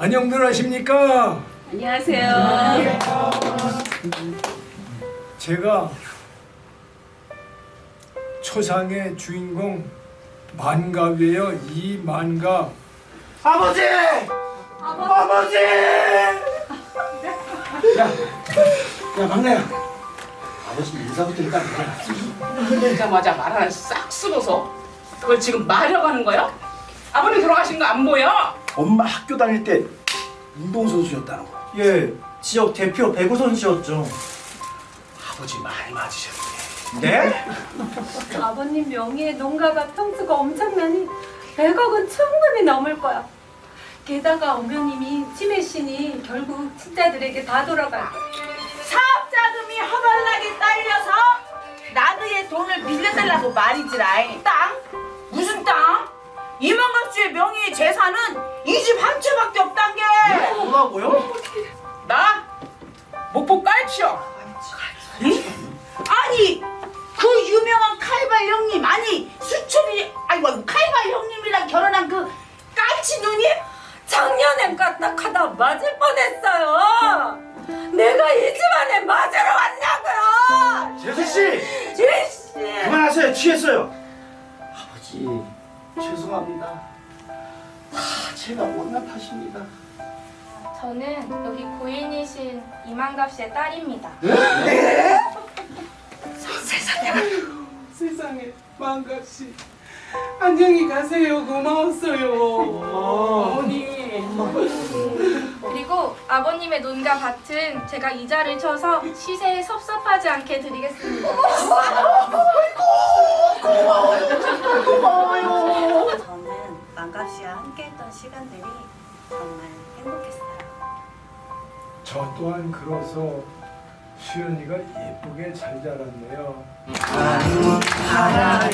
안녕들 하십니까? 안녕하세요. 제가 초상의 주인공 만갑이에요. 이 만갑. 아버지! 아버지! 야, 야 막내야. 아버지 인사부터 일단 해. 그러자마자 말 하나 싹 쓰고서 그걸 지금 말하고 하는 거야? 아버님 돌아가신 거 안 보여? 엄마 학교 다닐 때 운동선수였다는 거. 예, 지역 대표 배구 선수였죠. 아버지 많이 맞으셨네. 네? 아버님 명의의 농가가 평수가 엄청나니 100억은 충분히 넘을 거야. 게다가 어머님이 치매 신이 결국 친자들에게 다 돌아갈 거야. 사업자금이 허벌나게 딸려서 나그의 돈을 빌려달라고 말이지라 땅? 무 이집한 채밖에 없단 게 뭐라고요? 나 목포 깔치요. 아니 그 유명한 칼발 형님 아니 수철이 아이고 칼발 형님이랑 결혼한 그 깔치 누님? 작년엔 까딱하다 맞을 뻔했어요. 내가 이 집안에 맞으러 왔냐고요. 재수 씨, 주씨. 그만하세요. 취했어요. 아버지 죄송합니다. 다 제가 못난 탓입니다. 저는 여기 고인이신 이만갑 씨의 딸입니다. 세상에 망갑 씨. 안녕히 가세요. 고마웠어요. 어머니. 그리고 아버님의 논과 밭은 제가 이자를 쳐서 시세에 섭섭하지 않게 드리겠습니다. 만갑 씨와 함께했던 시간들이 정말 행복했어요. 저 또한 그로서 수연이가 예쁘게 잘 자랐네요. 바람